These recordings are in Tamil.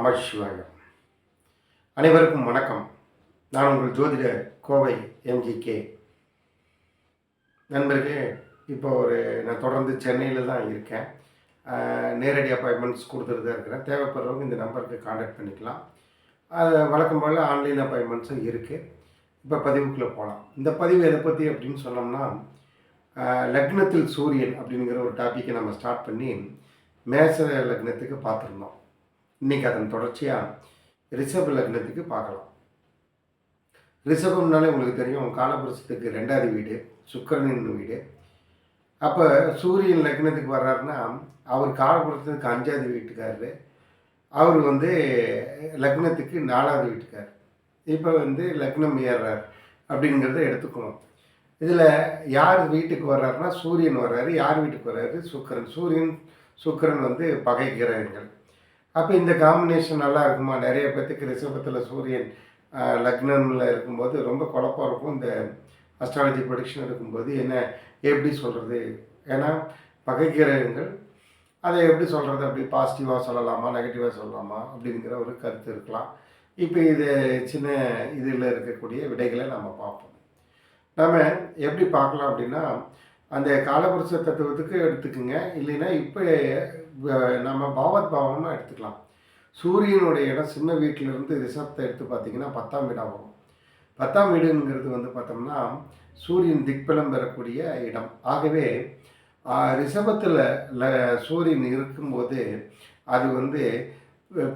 நம அனைவருக்கும் வணக்கம். நான் உங்கள் ஜோதிடர் கோவை எம்ஜிகே நண்பர்களே இப்போ ஒரு நான் தொடர்ந்து சென்னையில் தான் இருக்கேன். நேரடி அப்பாயின்மெண்ட்ஸ் கொடுத்துட்டு தான் இருக்கிறேன். தேவைப்படுறவங்க இந்த நம்பருக்கு காண்டாக்ட் பண்ணிக்கலாம். அது வழக்கம் போல் ஆன்லைன் அப்பாயின்மெண்ட்ஸும் இருக்குது இப்போ பதிவுக்குள்ளே போகலாம் இந்த பதிவு எதை பற்றி அப்படின்னு சொன்னோம்னா லக்னத்தில் சூரியன் அப்படிங்கிற ஒரு டாப்பிக்கை நம்ம ஸ்டார்ட் பண்ணி மேச லக்னத்துக்கு பார்த்துருந்தோம். இன்றைக்கி அதன் தொடர்ச்சியாக ரிஷப லக்னத்துக்கு பார்க்கலாம். ரிஷபம்னாலே உங்களுக்கு தெரியும் காலபுருஷத்துக்கு ரெண்டாவது வீடு சுக்கிரனின் வீடு. அப்போ சூரியன் லக்னத்துக்கு வர்றாருன்னா அவர் காலபுரத்துக்கு அஞ்சாவது வீட்டுக்காரரு. அவர் வந்து லக்னத்துக்கு நாலாவது வீட்டுக்கார் இப்போ வந்து லக்னம் ஏறுறார் அப்படிங்கிறத எடுத்துக்கணும். இதில் யார் வீட்டுக்கு வர்றாருன்னா சூரியன் வர்றாரு யார் வீட்டுக்கு வர்றாரு? சுக்கிரன். சூரியன் சுக்கிரன் வந்து பகை கிரகங்கள் அப்போ இந்த காம்பினேஷன் நல்லா இருக்குமா? நிறைய பேர்த்துக்கு ரிஷபத்தில் சூரியன் லக்னமில் இருக்கும்போது ரொம்ப குழப்பம் இருக்கும். இந்த அஸ்ட்ராலஜி ப்ரொடிக்ஷன் இருக்கும்போது என்ன எப்படி சொல்கிறது ஏன்னா பகை கிரகங்கள் அதை எப்படி சொல்கிறது அப்படி பாசிட்டிவாக சொல்லலாமா? நெகட்டிவாக சொல்லலாமா? அப்படிங்கிற ஒரு கருத்து இருக்கலாம். இப்போ இது சின்ன இதில் இருக்கக்கூடிய விடைகளை நம்ம பார்ப்போம். நம்ம எப்படி பார்க்கலாம் அப்படின்னா அந்த காலபுருஷ தத்துவத்துக்கு எடுத்துக்குங்க. இல்லைன்னா இப்போ நம்ம பாவத் பாவமாக எடுத்துக்கலாம். சூரியனுடைய இடம் சின்ன வீட்டிலிருந்து ரிஷபத்தை எடுத்து பார்த்தீங்கன்னா பத்தாம் வீடாக வரும். பத்தாம் வீடுங்கிறது வந்து பார்த்தோம்னா சூரியன் திக்பலம் பெறக்கூடிய இடம். ஆகவே ரிஷபத்தில் ல சூரியன் இருக்கும்போது அது வந்து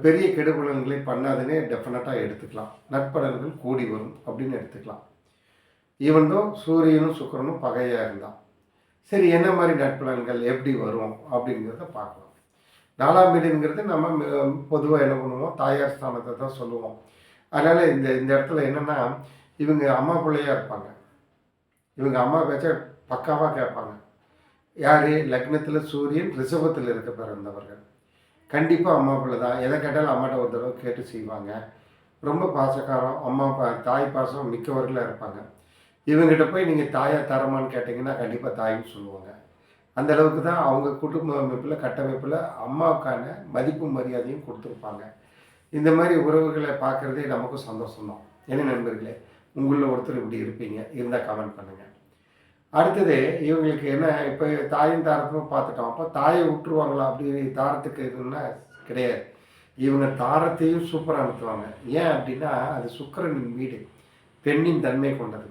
பெரிய கெடுபலன்களை பண்ணாதுன்னே டெஃபினட்டாக எடுத்துக்கலாம். நட்பலன்கள் கூடி வரும் அப்படின்னு எடுத்துக்கலாம். ஈவன் தோ சூரியனும் சுக்கிரனும் பகையாக இருந்தான் சரி என்ன மாதிரி நட்பலன்கள் எப்படி வரும் அப்படிங்கிறத பார்க்கலாம். நாலாம் வீடுங்கிறது நம்ம பொதுவாக என்ன பண்ணுவோம்? தாயார் ஸ்தானத்தை தான் சொல்லுவோம். அதனால் இந்த இந்த இடத்துல என்னென்னா இவங்க அம்மா பிள்ளையாக இருப்பாங்க. இவங்க அம்மா பேச்ச பக்காவாக கேட்பாங்க. யார்? லக்னத்தில் சூரியன் ரிஷபத்தில் இருக்க பிறந்தவர்கள். கண்டிப்பாக அம்மா பிள்ளை தான். எதை கேட்டாலும் அம்மாட்ட ஒரு தடவை கேட்டு செய்வாங்க. ரொம்ப பாசக்காரம் அம்மா பா தாய் பாசம் மிக்கவர்களாக இருப்பாங்க. இவங்ககிட்ட போய் நீங்கள் தாயா தரமான்னு கேட்டிங்கன்னா கண்டிப்பாக தாயின்னு சொல்லுவாங்க. அந்த அளவுக்கு தான் அவங்க குடும்ப அமைப்பில் கட்டமைப்பில் அம்மாவுக்கான மதிப்பு மரியாதையும் கொடுத்துருப்பாங்க. இந்த மாதிரி உறவுகளை பார்க்குறதே நமக்கும் சந்தோஷம் தான் என்ன நண்பர்களே உங்களில் ஒருத்தர் இப்படி இருப்பீங்க இருந்தால் கமெண்ட் பண்ணுங்கள் அடுத்தது இவங்களுக்கு என்ன இப்போ தாயும் தாரத்தும் பார்த்துட்டோம். அப்போ தாயை விட்டுருவாங்களா அப்படி தாரத்துக்கு இதுன்னா கிடையாது. இவங்க தாரத்தையும் சூப்பராக அனுப்புவாங்க ஏன் அப்படின்னா அது சுக்கரனின் வீடு பெண்ணின் தன்மை கொண்டது.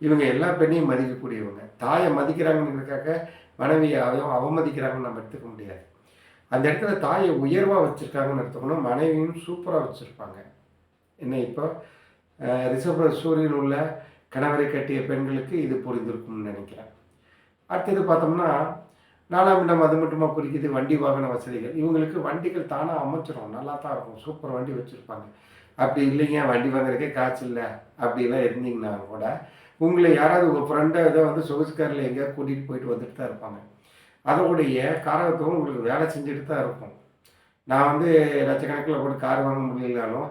இவங்க எல்லா பெண்ணையும் மதிக்கக்கூடியவங்க. தாயை மதிக்கிறாங்கிறதுக்காக மனைவியை அவமதிக்கிறாங்கன்னு நம்ம எடுத்துக்க முடியாது. அந்த இடத்துல தாயை உயர்வாக வச்சுருக்காங்கன்னு எடுத்துக்கணும். மனைவியும் சூப்பராக வச்சுருப்பாங்க. என்ன இப்போ அஹ், ரிஷப சூரியன் உள்ள கணவரை கட்டிய பெண்களுக்கு இது புரிந்திருக்கும்னு நினைக்கிறேன். அடுத்தது பார்த்தோம்னா நாலாம் இடம் அது மட்டுமா குறிக்குது? வண்டி வாகன வசதிகள். இவங்களுக்கு வண்டிகள் தானாக அமைச்சிரும். நல்லா தான் இருக்கும். சூப்பர் வண்டி வச்சுருப்பாங்க. அப்படி இல்லைங்க வண்டி வாங்குறதுக்கே காசு இல்லை. அப்படிலாம் இருந்தீங்கன்னா கூட உங்களை யாராவது உங்கள் ஃப்ரெண்டை ஏதோ வந்து சொகுசுக்காரில் எங்கேயாவது கூட்டிகிட்டு போயிட்டு வந்துட்டு தான் இருப்பாங்க. அதோடைய காரகத்துவம் உங்களுக்கு வேலை செஞ்சுட்டு தான் இருக்கும். நான் வந்து லட்சக்கணக்கில் கூட கார் வாங்க முடியலனாலும்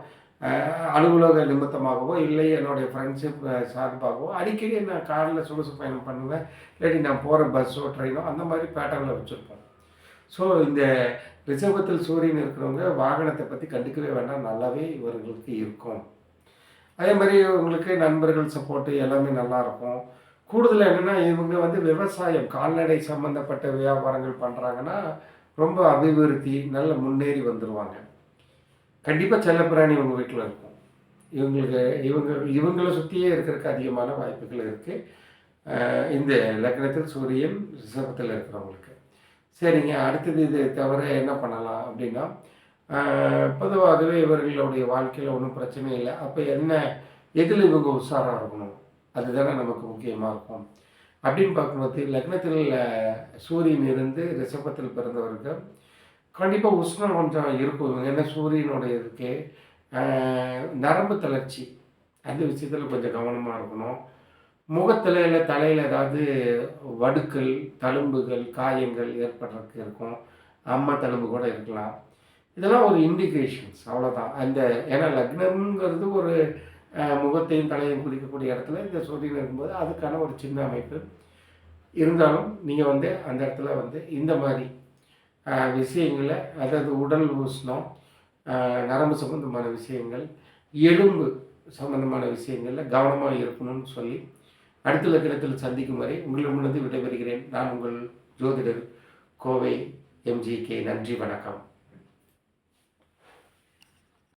அலுவலக நிமித்தமாகவோ இல்லை என்னுடைய ஃப்ரெண்ட்ஷிப் சார்பாகவோ அடிக்கடி நான் காரில் சொகுசு பயணம் பண்ணுவேன். இல்லாட்டி நான் போகிற பஸ்ஸோ ட்ரெயினோ அந்த மாதிரி பேட்டர்னில் வச்சுருப்போம் ஸோ இந்த ரிசர்வத்தில் சூரியன் இருக்கிறவங்க வாகனத்தை பற்றி கண்டுக்கவே வேண்டாம். நல்லாவே இவர்களுக்கு இருக்கும். அதே மாதிரி உங்களுக்கு நண்பர்கள் சப்போர்ட்டு எல்லாமே நல்லா இருக்கும். கூடுதல் என்னென்னா இவங்க வந்து விவசாயம் கால்நடை சம்மந்தப்பட்ட வியாபாரங்கள் பண்ணுறாங்கன்னா ரொம்ப அபிவிருத்தி நல்ல முன்னேறி வந்துடுவாங்க கண்டிப்பாக செல்லப்பிராணி உங்கள் வீட்டில் இருக்கும். இவங்களுக்கு இவங்க இவங்களை சுற்றியே இருக்கிறதுக்கு அதிகமான வாய்ப்புகள் இருக்குது இந்த லக்னத்தில் சூரியன் ரிஷபத்தில் இருக்கிறவங்களுக்கு. சரிங்க அடுத்தது இது தவிர என்ன பண்ணலாம் அப்படின்னா பொதுவாகவே இவர்களுடைய வாழ்க்கையில் ஒன்றும் பிரச்சனை இல்லை. அப்போ என்ன எதில் இவங்க உஷாராக இருக்கணும்? அதுதானே நமக்கு முக்கியமாக இருக்கும். அப்படின்னு பார்க்கும்போது லக்னத்தில் சூரியன் இருந்து ரிஷபத்தில் பிறந்தவர்கள் கண்டிப்பாக உஷ்ணம் கொஞ்சம் இருக்கும். ஏன்னா சூரியனுடைய இருக்கு நரம்பு தளர்ச்சி. அந்த விஷயத்தில் கொஞ்சம் கவனமாக இருக்கணும். முகத்தில் இல்லை தலையில் ஏதாவது வடுக்கள் தழும்புகள் காயங்கள் ஏற்படுறதுக்கு இருக்கும். அம்மா தழும்பு கூட இருக்கலாம். இதெல்லாம் ஒரு இண்டிகேஷன்ஸ் அவ்வளோதான் அந்த ஏன்னா லக்னம்ங்கிறது ஒரு முகத்தையும் தலையையும் குறிக்கக்கூடிய இடத்துல இந்த சூரியன் இருக்கும்போது அதுக்கான ஒரு சின்ன அமைப்பு. இருந்தாலும் நீங்கள் வந்து அந்த இடத்துல வந்து இந்த மாதிரி விஷயங்களை அதாவது உடல் உஷ்ணம் நரம்பு சம்பந்தமான விஷயங்கள் எலும்பு சம்பந்தமான விஷயங்களில் கவனமாக இருக்கணும்னு சொல்லி அடுத்த லக்கணத்தில் சந்திக்கும் வரை உங்களிடமிருந்து விடைபெறுகிறேன். நான் உங்கள் ஜோதிடர் கோவை எம்ஜிகே நன்றி வணக்கம்.